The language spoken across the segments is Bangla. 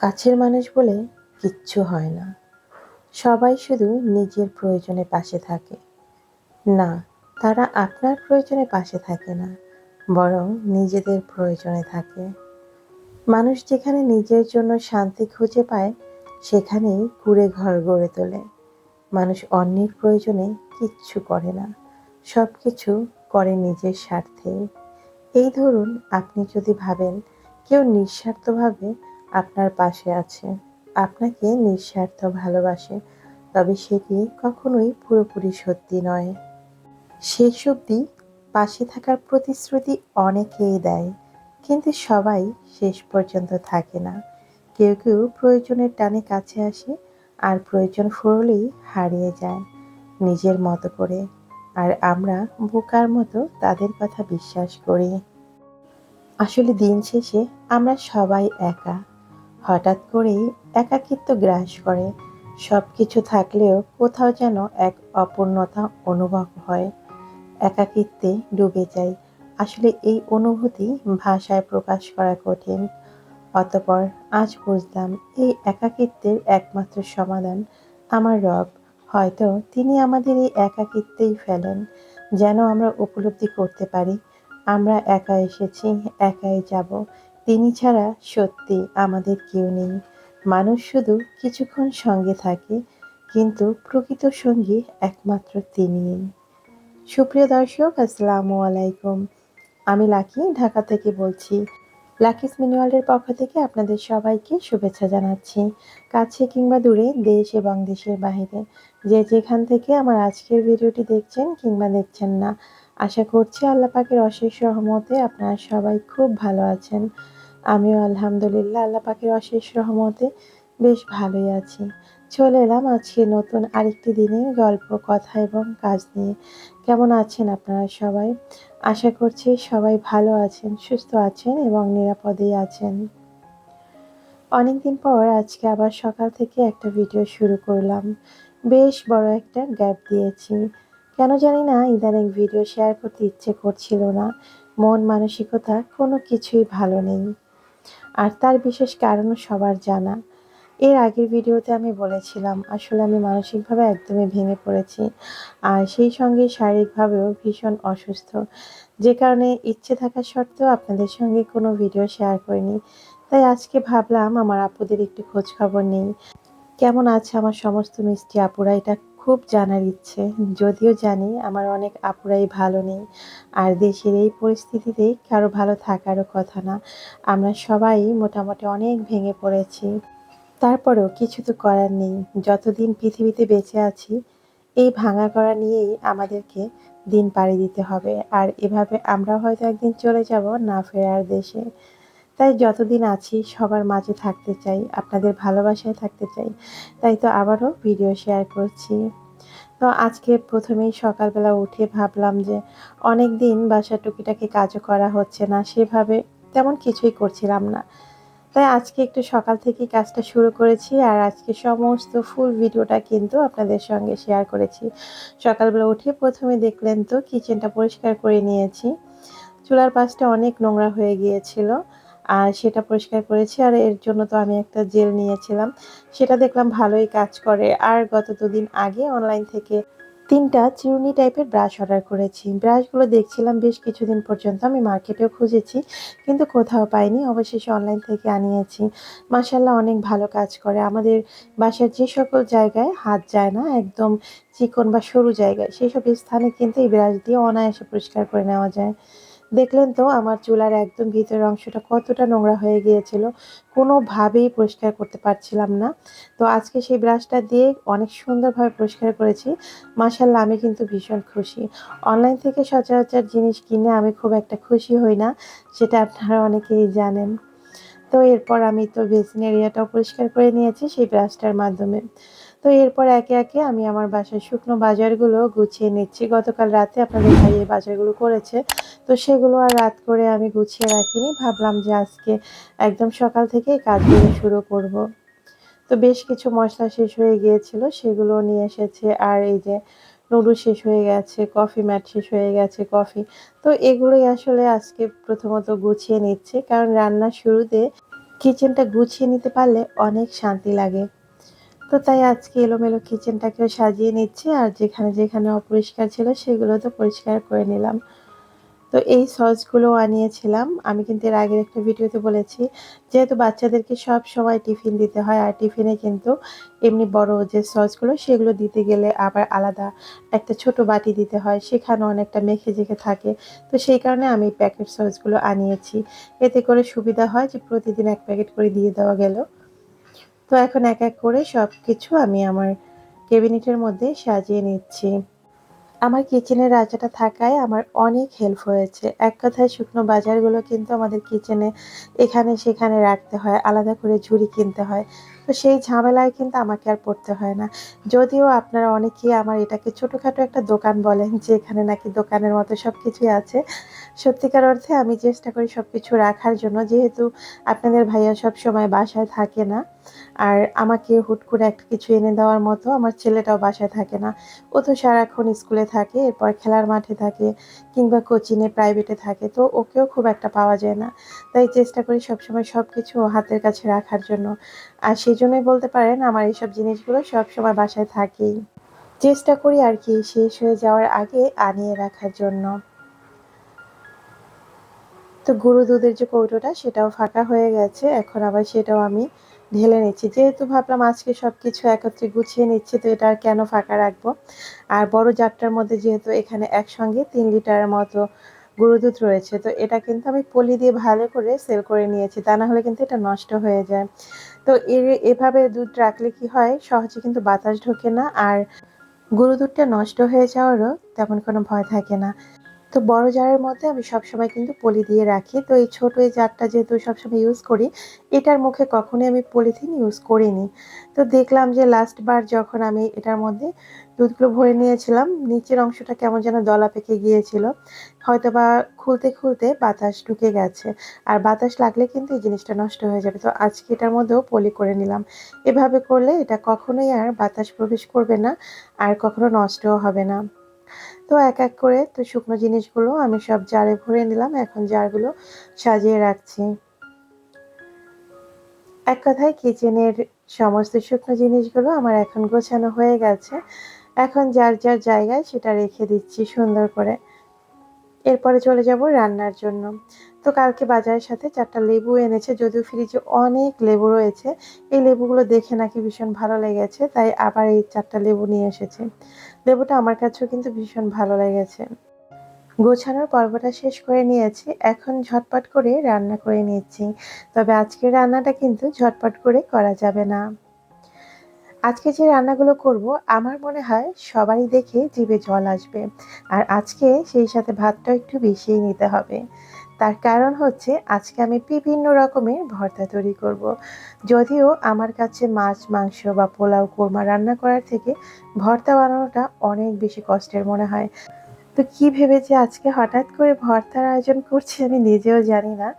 কাছের মানুষ বলে কিচ্ছু হয় না। সবাই শুধু নিজের প্রয়োজনে পাশে থাকে। না, তারা আপনার প্রয়োজনে পাশে থাকে না, বরং নিজেদের প্রয়োজনে থাকে। মানুষ যেখানে নিজের জন্য শান্তি খুঁজে পায়, সেখানেই কুড়ে ঘর গড়ে তোলে। মানুষ অন্যের প্রয়োজনে কিচ্ছু করে না সব কিছু করে নিজের স্বার্থে। এই ধরুন, আপনি যদি ভাবেন, কেউ নিঃস্বার্থভাবে আপনার পাশে আছে। আপনাকে নিঃস্বার্থ ভালোবাসে, তবে সেটি কখনোই পুরোপুরি সত্যি নয়। শেষ অবধি পাশে থাকার প্রতিশ্রুতি অনেকেই দেয়, কিন্তু সবাই শেষ পর্যন্ত থাকে না। কেউ কেউ প্রয়োজনের টানে কাছে আসে আর প্রয়োজন ফুরলেই হারিয়ে যায় নিজের মতো করে। আর আমরা বোকার মতো তাদের কথা বিশ্বাস করি। আসলে দিন শেষে আমরা সবাই একা হঠাৎ করেই একাকিত্ব গ্রাস করে। সব কিছু থাকলেও কোথাও যেন এক অপূর্ণতা অনুভব হয়। একাকিত্বে ডুবে যায় আসলে এই অনুভূতি ভাষায় প্রকাশ করা কঠিন। অতপর আজ বুঝলাম এই একাকিত্বের একমাত্র সমাধান আমার রব। হয়তো তিনি আমাদের এই একাকিত্বেই ফেলেন। যেন আমরা উপলব্ধি করতে পারি। আমরা একা এসেছি, একাই যাব। তিনি ছাড়া সত্যি আমাদের কেউ নেই। মানুষ শুধু কিছুক্ষণ সঙ্গে থাকে, কিন্তু প্রকৃত সঙ্গী একমাত্র তিনিই সুপ্রিয় দর্শক, আসসালামু আলাইকুম। আমি লাকি, ঢাকা থেকে বলছি, লাকিস মিনিওয়ালের পক্ষ থেকে আপনাদের সবাইকে শুভেচ্ছা জানাচ্ছি। কাছে কিংবা দূরে, দেশ এবং দেশের বাইরে। যে যেখান থেকে আমার আজকের ভিডিওটি দেখছেন কিংবা দেখছেন না, আশা করছি আল্লাহ পাকের অশেষ রহমতে আপনারা সবাই খুব ভালো আছেন। আমিও আলহামদুলিল্লাহ আল্লাহ পাকের অশেষ রহমতে বেশ ভালোই আছি। চলে এলাম আজকে নতুন আরেকটি দিনের গল্প, কথা এবং কাজ নিয়ে। কেমন আছেন আপনারা সবাই? আশা করছি সবাই ভালো আছেন, সুস্থ আছেন এবং নিরাপদেই আছেন। অনেকদিন পর আজকে আবার সকাল থেকে একটা ভিডিও শুরু করলাম। বেশ বড় একটা গ্যাপ দিয়েছি। কেন জানি না, ইদানিং ভিডিও শেয়ার করতে ইচ্ছে করছিল না। মন মানসিকতা কোনো কিছুই ভালো নেই। আর তার বিশেষ কারণও সবার জানা। এর আগের ভিডিওতে আমি বলেছিলাম, আসলে আমি মানসিকভাবে একদমই ভেঙে পড়েছি আর সেই সঙ্গে শারীরিকভাবেও ভীষণ অসুস্থ। যে কারণে ইচ্ছে থাকা সত্ত্বেও আপনাদের সঙ্গে কোনো ভিডিও শেয়ার করিনি। তাই আজকে ভাবলাম, আমার আপুদের একটু খোঁজ খবর নেই। কেমন আছে আমার সমস্ত মিষ্টি আপুরা? এটা খুব জানার ইচ্ছে। যদিও জানি আমার অনেক আপুরাই ভালো নেই। আর দেশের এই পরিস্থিতিতে কারও ভালো থাকারও কথা না। আমরা সবাই মোটামুটি অনেক ভেঙে পড়েছি। তারপরেও কিছু তো করার নেই। যতদিন পৃথিবীতে বেঁচে আছি, এই ভাঙা করা নিয়েই আমাদেরকে দিন পাড়ি দিতে হবে। আর এভাবে আমরা হয়তো একদিন চলে যাব না ফেরার দেশে। তাই যতদিন আছি সবার মাঝে থাকতে চাই, আপনাদের ভালোবাসায় থাকতে চাই। তাই তো আবারও ভিডিও শেয়ার করছি। তো আজকে প্রথমেই সকালবেলা উঠে ভাবলাম যে অনেক দিন বাসা টুকিটাকি কাজও করা হচ্ছে না, সেভাবে তেমন কিছুই করছিলাম না। তাই আজকে একটু সকাল থেকেই কাজটা শুরু করেছি আর আজকে সমস্ত ফুল ভিডিওটা কিন্তু আপনাদের সঙ্গে শেয়ার করেছি। সকালবেলা উঠে প্রথমে দেখলেন তো কিচেনটা পরিষ্কার করে নিয়েছি। চুলার পাশটা অনেক নোংরা হয়ে গিয়েছিল। আর সেটা পরিষ্কার করেছি। আর এর জন্য তো আমি একটা জেল নিয়েছিলাম। সেটা দেখলাম ভালোই কাজ করে। আর গত দুদিন আগে অনলাইন থেকে তিনটা চিরুনি টাইপের ব্রাশ অর্ডার করেছি। ব্রাশগুলো দেখছিলাম বেশ কিছুদিন পর্যন্ত। আমি মার্কেটেও খুঁজেছি, কিন্তু কোথাও পাইনি। অবশেষে অনলাইন থেকে আনিয়েছি। মাসাল্লাহ অনেক ভালো কাজ করে। আমাদের বাসার যে সকল জায়গায় হাত যায় না, একদম চিকন বা সরু জায়গায়, সেই সব স্থানে কিন্তু এই ব্রাশ দিয়ে অনায়াসে পরিষ্কার করে নেওয়া যায়। দেখলেন তো আমার চুলার একদম ভিতরের অংশটা কতটা নোংরা হয়ে গিয়েছিল, কোনোভাবেই পরিষ্কার করতে পারছিলাম না। তো আজকে সেই ব্রাশটা দিয়ে অনেক সুন্দরভাবে পরিষ্কার করেছি। মাসাল্লাহ আমি কিন্তু ভীষণ খুশি। অনলাইন থেকে সচরাচর জিনিস কিনে আমি খুব একটা খুশি হই না, সেটা আপনারা অনেকেই জানেন। তো এরপর আমি তো বেসিন এরিয়াটাও পরিষ্কার করে নিয়েছি সেই ব্রাশটার মাধ্যমে। তো এরপর একে একে আমি আমার বাসার শুকনো বাজারগুলো গুছিয়ে নিচ্ছি। গতকাল রাতে আপনাদের ভাই এই বাজারগুলো করেছে। তো সেগুলো আর রাত করে আমি গুছিয়ে রাখিনি। ভাবলাম যে আজকে একদম সকাল থেকে কাজগুলো শুরু করব। তো বেশ কিছু মশলা শেষ হয়ে গিয়েছিল, সেগুলো নিয়ে এসেছে। আর এই যে নুডল শেষ হয়ে গেছে, কফি ম্যাট শেষ হয়ে গেছে, কফি। তো এগুলোই আসলে আজকে প্রথমত গুছিয়ে নিচ্ছে। কারণ রান্নার শুরুতে কিচেনটা গুছিয়ে নিতে পারলে অনেক শান্তি লাগে। তো তাই আজকে এলোমেলো কিচেনটাকেও সাজিয়ে নিচ্ছি, আর যেখানে যেখানে অপরিষ্কার ছিল সেগুলো তো পরিষ্কার করে নিলাম। তো এই সসগুলো আনিয়েছিলাম। আমি কিন্তু এর আগের একটা ভিডিওতে বলেছি, যেহেতু বাচ্চাদেরকে সব সময় টিফিন দিতে হয়, আর টিফিনে কিন্তু এমনি বড় যে সসগুলো সেগুলো দিতে গেলে আবার আলাদা একটা ছোট বাটি দিতে হয় সেখানে অনেকটা মেখে জেখে থাকে। তো সেই কারণে আমি প্যাকেট সসগুলো আনিয়েছি। এতে করে সুবিধা হয় যে প্রতিদিন এক প্যাকেট করে দিয়ে দেওয়া গেল। তো এখন এক এক করে সব কিছু আমি আমার ক্যাবিনেটের মধ্যে সাজিয়ে নিচ্ছি। আমার কিচেনের রাজাটা থাকায় আমার অনেক হেল্প হয়েছে। এক কথায় শুকনো বাজারগুলো কিন্তু আমাদের কিচেনে এখানে সেখানে রাখতে হয়, আলাদা করে ঝুড়ি কিনতে হয়। তো সেই ঝামেলায় কিন্তু আমাকে আর পড়তে হয় না। যদিও আপনারা অনেকেই আমার এটাকে ছোটোখাটো একটা দোকান বলেন যে এখানে নাকি দোকানের মতো সব কিছুই আছে। সত্যিকার অর্থে আমি চেষ্টা করি সব কিছু রাখার জন্য, যেহেতু আপনাদের ভাইয়া সব সময় বাসায় থাকে না। আর আমাকে হুট করে একটা কিছু এনে দেওয়ার মতো আমার ছেলেটাও বাসায় থাকে না। ও তো সারাক্ষণ স্কুলে থাকে, এরপর খেলার মাঠে থাকে কিংবা কোচিংয়ে প্রাইভেটে থাকে, তো ওকেও খুব একটা পাওয়া যায় না। তাই চেষ্টা করি সবসময় সব কিছু হাতের কাছে রাখার জন্য। আর সেই জন্যই বলতে পারেন আমার এইসব জিনিসগুলো সবসময় বাসায় থাকেই। চেষ্টা করি আর কি শেষ হয়ে যাওয়ার আগে আনিয়ে রাখার জন্য। তো গরু দুধের যে কৌটোটা, সেটাও ফাঁকা হয়ে গেছে। এখন আবার সেটাও আমি ঢেলে নিচ্ছি। যেহেতু ভাবলাম আজকে সব কিছু একত্রে গুছিয়ে নিচ্ছি, তো এটা আর কেন ফাঁকা রাখব? আর বড় জারটার মধ্যে যেহেতু এখানে একসঙ্গে তিন লিটারের মতো গরু দুধ রয়েছে, তো এটা কিন্তু আমি পলি দিয়ে ভালো করে সেল করে নিয়েছি, তা না হলে কিন্তু এটা নষ্ট হয়ে যায়। তো এর, এভাবে দুধ রাখলে কি হয়, সহজে কিন্তু বাতাস ঢোকে না, আর গরু দুধটা নষ্ট হয়ে যাওয়ারও তেমন কোনো ভয় থাকে না। তো বড় জারের মধ্যে আমি সবসময় কিন্তু পলি দিয়ে রাখি। তো এই ছোট এই জারটা যেহেতু সবসময় ইউজ করি, এটার মুখে কখনোই আমি পলিথিন ইউজ করিনি। তো দেখলাম যে লাস্ট বার যখন আমি এটার মধ্যে দুধগুলো ভরে নিয়েছিলাম, নিচের অংশটা কেমন যেন দলা পেকে গিয়েছিল। হয়তো বা খুলতে খুলতে বাতাস ঢুকে গেছে। আর বাতাস লাগলে কিন্তু এই জিনিসটা নষ্ট হয়ে যাবে। তো আজকে এটার মধ্যেও পলি করে নিলাম। এভাবে করলে এটা কখনোই আর বাতাস প্রবেশ করবে না, আর কখনো নষ্টও হবে না। তো এক এক করে তো শুকনো জিনিসগুলো আমি সব জারে ভরে নিলাম। এখন জারগুলো সাজিয়ে রাখছি। এক কথায় কিচেনের সমস্ত শুকনো জিনিসগুলো আমার এখন গোছানো হয়ে গেছে। এখন যার যার জায়গায় সেটা রেখে দিচ্ছি সুন্দর করে। এরপরে চলে যাব রান্নার জন্য। তো কালকে বাজারের সাথে চারটা লেবু এনেছে, যদিও ফ্রিজে অনেক লেবু রয়েছে। এই লেবুগুলো দেখে নাকি ভীষণ ভালো লেগেছে, তাই আবার এই চারটা লেবু নিয়ে এসেছে। লেবুটা আমার কাছেও কিন্তু ভীষণ ভালো লেগেছে। গোছানোর পর্বটা শেষ করে নিয়েছি, এখন ঝটপট করে রান্না করে নিচ্ছি। তবে আজকের রান্নাটা কিন্তু ঝটপট করে করা যাবে না। আজকে যে রান্নাগুলো করব, আমার মনে হয় সবারই দেখে জিভে জল আসবে। আর আজকে সেই সাথে ভাতটা একটু বেশিই নিতে হবে। তার কারণ হচ্ছে, আজকে আমি বিভিন্ন রকমের ভর্তা তৈরি করব। যদিও আমার কাছে মাছ, মাংস বা পোলাও, কোরমা রান্না করার থেকে ভর্তা বানানোটা অনেক বেশি কষ্টের মনে হয়। তো কি ভেবে যে আজকে হঠাৎ করে ভর্তার আয়োজন করছি আমি নিজেও জানি না।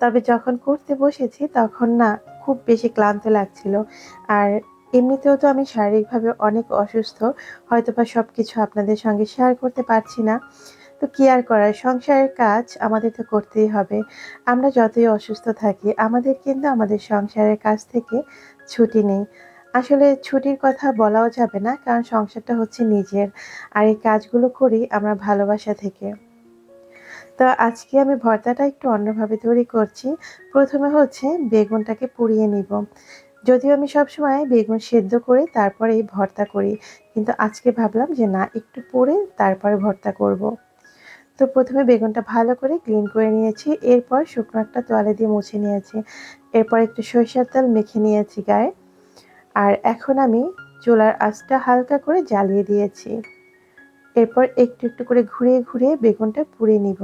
তবে যখন করতে বসেছি, তখন না খুব বেশি ক্লান্ত লাগছিল। আর এমনিতেও তো আমি শারীরিকভাবে অনেক অসুস্থ হয়তো বা সব কিছু আপনাদের সঙ্গে শেয়ার করতে পারছি না। তো কি আর করার? সংসারের কাজ আমাদের তো করতেই হবে। আমরা যতই অসুস্থ থাকি, আমাদের কিন্তু আমাদের সংসারের কাজ থেকে ছুটি নেই। আসলে ছুটির কথা বলাও যাবে না, কারণ সংসারটা হচ্ছে নিজের। আর এই কাজগুলো করি আমরা ভালোবাসা থেকে। তো আজকে আমি ভর্তাটা একটু অন্যভাবে তৈরি করছি। প্রথমে হচ্ছে বেগুনটাকে পুড়িয়ে নিব। যদিও আমি সবসময় বেগুন সেদ্ধ করে তারপরে ভর্তা করি। কিন্তু আজকে ভাবলাম যে না, একটু পরে তারপরে ভর্তা করব। তো প্রথমে বেগুনটা ভালো করে ক্লিন করে নিয়েছি, এরপর শুকনো একটা তোয়ালে দিয়ে মুছে নিয়েছি। এরপর একটু সরিষার তেল মেখে নিয়েছি গায়ে। আর এখন আমি চুলার আঁচটা হালকা করে জ্বালিয়ে দিয়েছি। এরপর একটু একটু করে ঘুরিয়ে ঘুরিয়ে বেগুনটা পুড়ে নিব।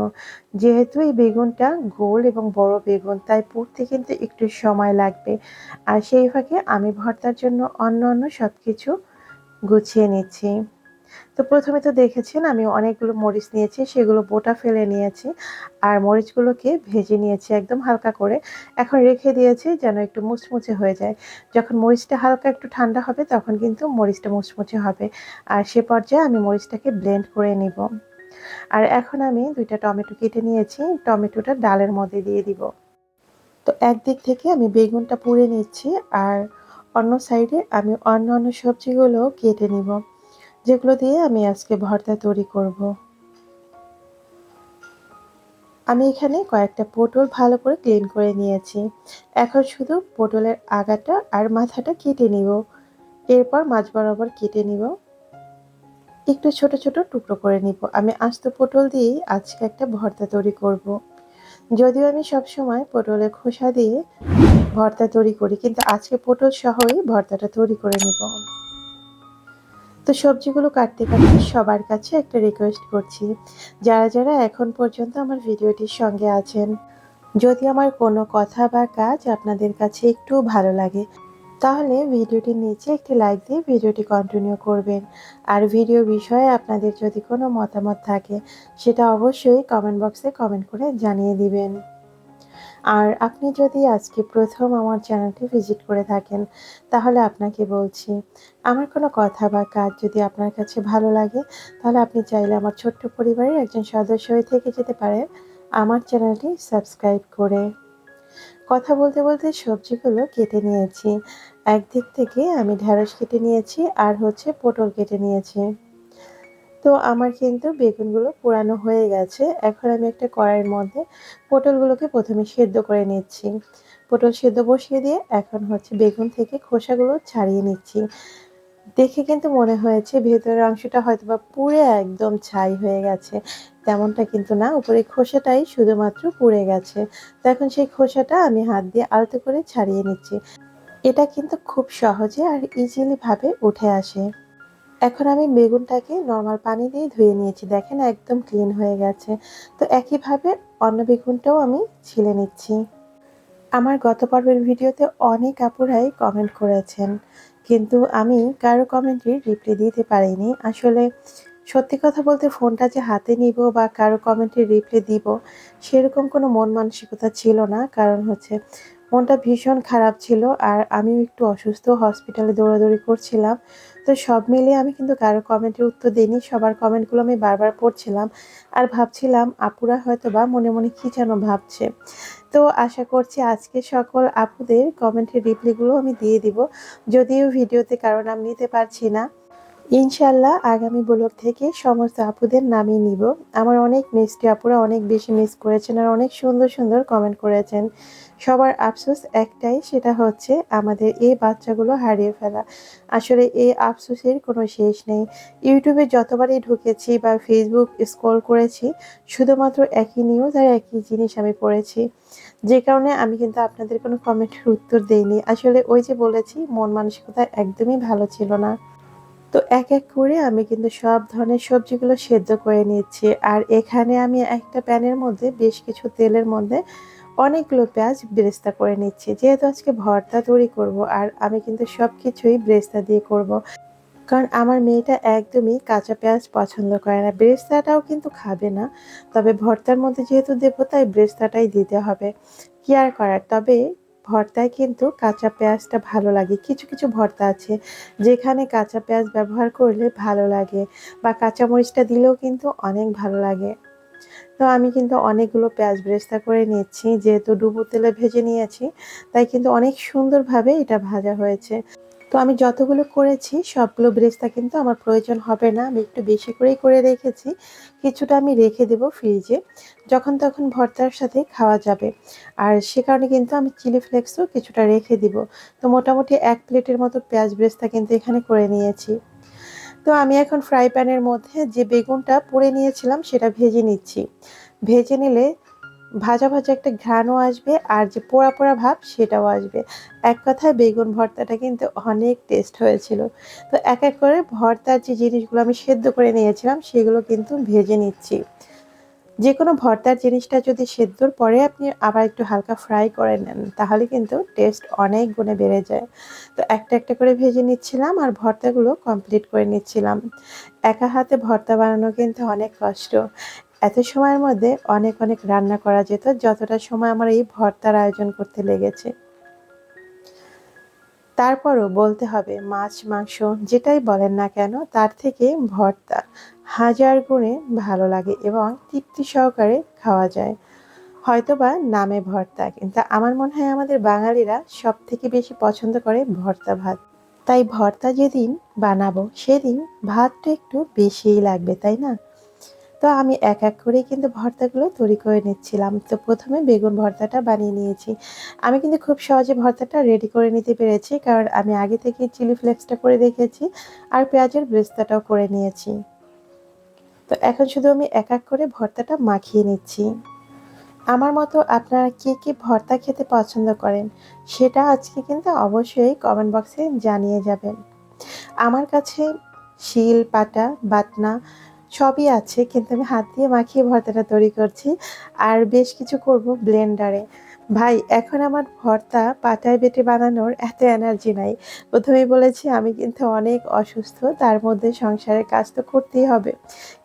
যেহেতু এই বেগুনটা গোল এবং বড় বেগুন, তাই পুড়তে কিন্তু একটু সময় লাগবে। আর সেই ফাঁকে আমি ভর্তার জন্য অন্য অন্য সব কিছু গুছিয়ে নিচ্ছি। তো প্রথমে তো দেখেছেন আমি অনেকগুলো মরিচ নিয়েছি, সেগুলো বোটা ফেলে নিয়েছি আর মরিচগুলোকে ভেজে নিয়েছি একদম হালকা করে। এখন রেখে দিয়েছি যেন একটু মুচমুচে হয়ে যায়। যখন মরিচটা হালকা একটু ঠান্ডা হবে তখন কিন্তু মরিচটা মুচমুচে হবে। আর সে পর্যায়ে আমি মরিচটাকে ব্লেন্ড করে নিব। আর এখন আমি দুইটা টমেটো কেটে নিয়েছি, টমেটোটা ডালের মধ্যে দিয়ে দিব। তো একদিক থেকে আমি বেগুনটা পুড়ে নিচ্ছি আর অন্য সাইডে আমি অন্য অন্য সবজিগুলো কেটে নিব। যেগুলো দিয়ে আমি আজকে ভর্তা তৈরি করব। আমি এখানে কয়েকটা পটল ভালো করে ক্লিন করে নিয়েছি। এখন শুধু পটলের আগাটা আর মাথাটা কেটে নিব। এরপর মাছ বরাবর কেটে নিব। একটু ছোট ছোট টুকরো করে নিব। আমি আস্ত পটল দিয়েই আজকে একটা ভর্তা তৈরি করব। যদিও আমি সবসময় পটলের খোসা দিয়ে ভর্তা তৈরি করি, কিন্তু আজকে পটল সহই ভর্তাটা তৈরি করে নিব। তো সবজিগুলো কাটতে কাটতে সবার কাছে একটা রিকোয়েস্ট করছি। যারা যারা এখন পর্যন্ত আমার ভিডিওটির সঙ্গে আছেন, যদি আমার কোনো কথা বা কাজ আপনাদের কাছে একটু ভালো লাগে, তাহলে ভিডিওটির নিচে একটি লাইক দিয়ে ভিডিওটি কন্টিনিউ করবেন। আর ভিডিও বিষয়ে আপনাদের যদি কোনো মতামত থাকে, সেটা অবশ্যই কমেন্ট বক্সে কমেন্ট করে জানিয়ে দিবেন। আর আপনি যদি আজকে প্রথম আমার চ্যানেলটি ভিজিট করে থাকেন, তাহলে আপনাকে বলছি, আমার কোনো কথা বা কাজ যদি আপনার কাছে ভালো লাগে, তাহলে আপনি চাইলে আমার ছোট্ট পরিবারের একজন সদস্য হয়ে থেকে যেতে পারেন আমার চ্যানেলটি সাবস্ক্রাইব করে। কথা বলতে বলতে সবজিগুলো কেটে নিয়েছি। একদিক থেকে আমি ঢ্যাঁড়স কেটে নিয়েছি, আর হচ্ছে পটল কেটে নিয়েছি। তো আমার কিন্তু বেগুনগুলো পোড়ানো হয়ে গেছে। এখন আমি একটা কড়াইয়ের মধ্যে পটলগুলোকে প্রথমে সেদ্ধ করে নিচ্ছি। পটল সেদ্ধ বসিয়ে দিয়ে এখন হচ্ছে বেগুন থেকে খোসাগুলো ছাড়িয়ে নিচ্ছি। দেখে কিন্তু মনে হয়েছে ভেতরের অংশটা হয়তো বা পুড়ে একদম ছাই হয়ে গেছে। তেমনটা কিন্তু না, উপরে খোসাটাই শুধুমাত্র পুড়ে গেছে। তো এখন সেই খোসাটা আমি হাত দিয়ে আলতো করে ছাড়িয়ে নিচ্ছি। এটা কিন্তু খুব সহজে আর ইজিলি ভাবে উঠে আসে। এখন আমি বেগুনটাকে নর্মাল পানি দিয়ে ধুয়ে নিয়েছি। দেখেন একদম ক্লিন হয়ে গেছে। তো একইভাবে অন্য বেগুনটাও আমি ছিলে নিচ্ছি। আমার গত পর্বের ভিডিওতে অনেক আপুরাই কমেন্ট করেছেন। কিন্তু আমি কারও কমেন্টের রিপ্লাই দিতে পারিনি। আসলে সত্যি কথা বলতে ফোনটা যে হাতে নিব বা কারও কমেন্টের রিপ্লাই দিব, সেরকম কোনো মন মানসিকতা ছিল না। কারণ হচ্ছে মনটা ভীষণ খারাপ ছিল আর আমিও একটু অসুস্থ হসপিটালে দৌড়াদৌড়ি করছিলাম। তো সব মিলিয়ে আমি কিন্তু কারও কমেন্টের উত্তর দিইনি। সবার কমেন্টগুলো আমি বারবার পড়ছিলাম আর ভাবছিলাম আপুরা হয়তো বা মনে মনে কী যেন ভাবছে। তো আশা করছি আজকে সকল আপুদের কমেন্টের রিপ্লাইগুলো আমি দিয়ে দিব। যদিও ভিডিওতে কারও নাম নিতে পারছি না ইনশাল্লাহ আগামী ব্লগ থেকে সমস্ত আপুদের নামই নিব। আমার অনেক মিষ্টি আপুরা অনেক বেশি মিস করেছেন আর অনেক সুন্দর সুন্দর কমেন্ট করেছেন। সবার আফসোস একটাই, সেটা হচ্ছে আমাদের এই বাচ্চাগুলো হারিয়ে ফেলা। আসলে এই আফসোসের কোনো শেষ নেই। ইউটিউবে যতবারই ঢুকেছি বা ফেসবুক স্ক্রল করেছি, শুধুমাত্র একই নিউজ আর একই জিনিস আমি পড়েছি। যে কারণে আমি কিন্তু আপনাদের কোনো কমেন্টের উত্তর দেইনি। আসলে ওই যে বলেছি, মন মানসিকতা একদমই ভালো ছিল না। তো এক এক করে আমি কিন্তু সব ধরনের সবজিগুলো সেদ্ধ করে নিচ্ছি আর এখানে আমি একটা প্যানের মধ্যে বেশ কিছু তেলের মধ্যে অনেকগুলো পেঁয়াজ ব্রেস্তা করে নিচ্ছি। যেহেতু আজকে ভর্তা তৈরি করব আর আমি কিন্তু সব কিছুই ব্রেস্তা দিয়ে করব। কারণ আমার মেয়েটা একদমই কাঁচা পেঁয়াজ পছন্দ করে না। ব্রেস্তাটাও কিন্তু খাবে না। তবে ভর্তার মধ্যে যেহেতু দেবো, তাই ব্রেস্তাটাই দিতে হবে। কি আর করার? তবে ভর্তায় কিন্তু কাঁচা পেঁয়াজটা ভালো লাগে। কিছু কিছু ভর্তা আছে যেখানে কাঁচা পেঁয়াজ ব্যবহার করলে ভালো লাগে বা কাঁচামরিচটা দিলেও কিন্তু অনেক ভালো লাগে। তো আমি কিন্তু অনেকগুলো পেঁয়াজ ব্রেস্তা করে নিচ্ছি, যেহেতু ডুবো তেলে ভেজে নিয়েছি, তাই কিন্তু অনেক সুন্দরভাবে এটা ভাজা হয়েছে। তো আমি যতগুলো করেছি, সবগুলো ব্রেস্তা কিন্তু আমার প্রয়োজন হবে না। আমি একটু বেশি করেই করে রেখেছি। কিছুটা আমি রেখে দেব ফ্রিজে, যখন তখন ভর্তার সাথে খাওয়া যাবে। আর সে কারণে কিন্তু আমি চিলি ফ্লেক্সও কিছুটা রেখে দিব। তো মোটামুটি এক প্লেটের মতো পেঁয়াজ ব্রেস্তা কিন্তু এখানে করে নিয়েছি। তো আমি এখন ফ্রাই প্যানের মধ্যে যে বেগুনটা পুড়ে নিয়েছিলাম, সেটা ভেজে নিচ্ছি। ভেজে নিলে ভাজা ভাজা একটা ঘ্রাণও আসবে আর যে পোড়া পোড়া ভাব সেটাও আসবে। এক কথায় বেগুন ভর্তাটা কিন্তু অনেক টেস্ট হয়েছিল। তো এক এক করে ভর্তার যে জিনিসগুলো আমি সেদ্ধ করে নিয়েছিলাম সেগুলো কিন্তু ভেজে নিচ্ছি। যে কোনো ভর্তার জিনিসটা যদি সেদ্ধর পরে আপনি আবার একটু হালকা ফ্রাই করে নেন, তাহলে কিন্তু টেস্ট অনেক গুণে বেড়ে যায়। তো একটা একটা করে ভেজে নিচ্ছিলাম আর ভর্তাগুলো কমপ্লিট করে নিচ্ছিলাম। একা হাতে ভর্তা বানানো কিন্তু অনেক কষ্ট। এত সময়ের মধ্যে অনেক অনেক রান্না করা যেত, যতটা সময় আমার এই ভর্তার আয়োজন করতে লেগেছে। তারপরও বলতে হবে, মাছ, মাংস, যেটাই বলেন না কেন, তার থেকে ভর্তা হাজার গুণে ভালো লাগে এবং তৃপ্তি সহকারে খাওয়া যায়। হয়তোবা নামে ভর্তা, কিন্তু আমার মনে হয় আমাদের বাঙালিরা সব থেকে বেশি পছন্দ করে ভর্তা ভাত। তাই ভর্তা যেদিন বানাবো, সেদিন ভাতটা একটু বেশিই লাগবে, তাই না? তো আমি এক এক করেই কিন্তু ভর্তাগুলো তৈরি করে নিচ্ছিলাম। তো প্রথমে বেগুন ভর্তাটা বানিয়ে নিয়েছি। আমি কিন্তু খুব সহজে ভর্তাটা রেডি করে নিতে পেরেছি কারণ আমি আগে থেকে চিলি ফ্লেক্সটা করে রেখেছি আর পেঁয়াজের ব্রেস্তাটাও করে নিয়েছি। তো এখন শুধু আমি এক এক করে ভর্তাটা মাখিয়ে নিচ্ছি। আমার মতো আপনারা কে কী ভর্তা খেতে পছন্দ করেন সেটা আজকে কিন্তু অবশ্যই কমেন্ট বক্সে জানিয়ে যাবেন। আমার কাছে শিল, পাটা, বাটনা সবই আছে, কিন্তু আমি হাত দিয়ে মাখিয়ে ভর্তাটা তৈরি করছি। আর বেশ কিছু করব ব্লেন্ডারে। ভাই, এখন আমার ভর্তা পাটায় বেটে বানানোর এত এনার্জি নাই। প্রথমেই বলেছি আমি কিন্তু অনেক অসুস্থ, তার মধ্যে সংসারের কাজ তো করতেই হবে।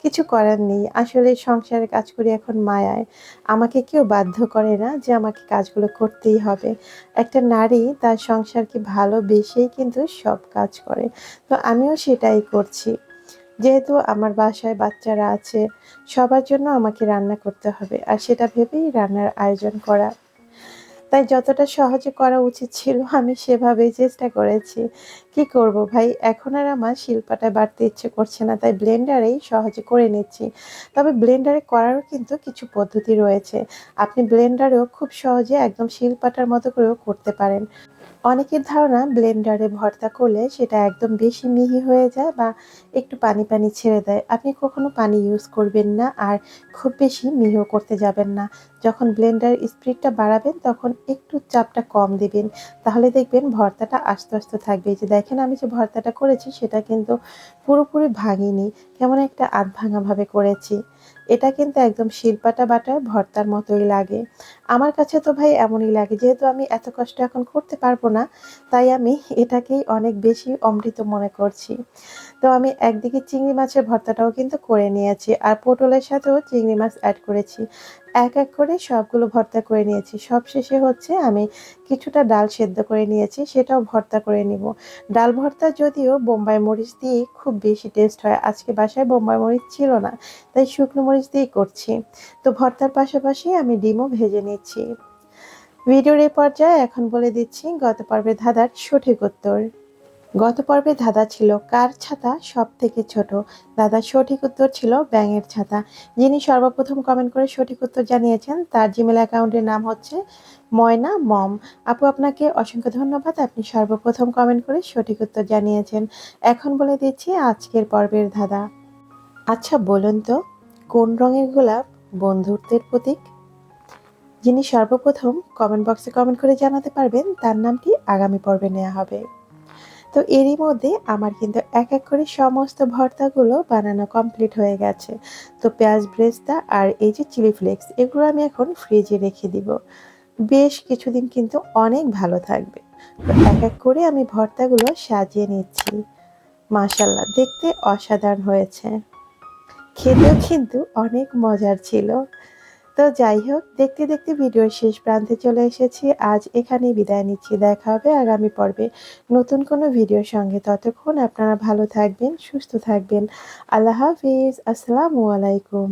কিছু করার নেই, আসলে সংসারের কাজ করি এখন মায়ায়। আমাকে কেউ বাধ্য করে না যে আমাকে কাজগুলো করতেই হবে। একটা নারী তার সংসারকে ভালোবেসেই কিন্তু সব কাজ করে। তো আমিও সেটাই করছি। যেহেতু আমার বাসায় বাচ্চারা আছে, সবার জন্য আমাকে রান্না করতে হবে আর সেটা ভেবেই রান্নার আয়োজন করা। তাই যতটা সহজে করা উচিত ছিল, আমি সেভাবেই চেষ্টা করেছি। কি করব ভাই? এখন আর আমার শিল্পাটা বাড়তে ইচ্ছে করছে না, তাই ব্লেন্ডারেই সহজে করে নিচ্ছি। তবে ব্লেন্ডারে করারও কিন্তু কিছু পদ্ধতি রয়েছে। আপনি ব্লেন্ডারেও খুব সহজে একদম শিলপাটার মতো করেও করতে পারেন। অনেকের ধারণা ব্লেন্ডারে ভর্তা করলে সেটা একদম বেশি মিহি হয়ে যায় বা একটু পানি পানি ছেড়ে দেয়। আপনি কখনো পানি ইউজ করবেন না আর খুব বেশি মিহিও করতে যাবেন না। যখন ব্লেন্ডার স্পিডটা বাড়াবেন তখন একটু চাপটা কম দিবেন। তাহলে দেখবেন ভর্তাটা আস্তে আস্তে থাকবে। যে দেখেন আমি যে ভর্তাটা করেছি সেটা কিন্তু পুরোপুরি ভাঙিনি। কেমন একটা আধ ভাঙাভাবে করেছি। এটা কিন্তু একদম শিল্পাটা বাটা ভর্তার মতোই লাগে। আমার কাছে তো ভাই এমনই লাগে, যেহেতু আমি এত কষ্ট এখন করতে পারব না, তাই আমি এটাকেই অনেক বেশি অমৃত মনে করছি। তো আমি একদিকে চিংড়ি মাছের ভর্তাটাও কিন্তু করে নিয়েছি, আর পটলের সাথেও চিংড়ি মাছ অ্যাড করেছি। এক এক করে সবগুলো ভর্তা করে নিয়েছি। সব শেষে হচ্ছে আমি কিছুটা ডাল সেদ্ধ করে নিয়েছি, সেটাও ভর্তা করে নিব। ডাল ভর্তা যদিও বোম্বাই মরিচ দিয়ে খুব বেশি টেস্ট হয়, আজকে বাসায় বোম্বাই মরিচ ছিল না, তাই শুকনো মরিচ দিয়েই করছি। তো ভর্তার পাশাপাশি আমি ডিমও ভেজে নিচ্ছি। ভিডিওর এই পর্যায়ে এখন বলে দিচ্ছি, গত পর্বে ধাঁধার সঠিক উত্তর। গত পর্বে ধাঁধা ছিল কার ছাতা? সব থেকে ছোট। দাদার সঠিক উত্তর ছিল ব্যাঙের ছাতা। যিনি সর্বপ্রথম কমেন্ট করে সঠিক উত্তর জানিয়েছেন, তার জিমেল অ্যাকাউন্টের নাম হচ্ছে ময়না মম। আপু, আপনাকে অসংখ্য ধন্যবাদ। আপনি সর্বপ্রথম কমেন্ট করে সঠিক উত্তর জানিয়েছেন। এখন বলে দিচ্ছি আজকের পর্বের ধাঁধা। আচ্ছা বলুন তো, কোন রঙের গোলাপ বন্ধুত্বের প্রতীক? যিনি সর্বপ্রথম কমেন্ট বক্সে কমেন্ট করে জানাতে পারবেন, তার নামটি আগামী পর্বে নেওয়া হবে। তো এরই মধ্যে আমার কিন্তু এক এক করে সমস্ত ভর্তাগুলো বানানো কমপ্লিট হয়ে গেছে। তো পেঁয়াজ ব্রেস্তা আর এই যে চিলি ফ্লেক্স, এগুলো আমি এখন ফ্রিজে রেখে দিব। বেশ কিছুদিন কিন্তু অনেক ভালো থাকবে। তো এক এক করে আমি ভর্তাগুলো সাজিয়ে নিচ্ছি। মাশাল্লাহ দেখতে অসাধারণ হয়েছে। খেতেও কিন্তু অনেক মজার ছিল। তো যাই হোক, দেখতে দেখতে ভিডিওর শেষ প্রান্তে চলে এসেছি। আজ এখানেই বিদায় নিচ্ছি। দেখা হবে আগামী পর্বে নতুন কোনো ভিডিওর সঙ্গে। ততক্ষণ আপনারা ভালো থাকবেন, সুস্থ থাকবেন। আল্লাহ হাফিজ। আসসালামু আলাইকুম।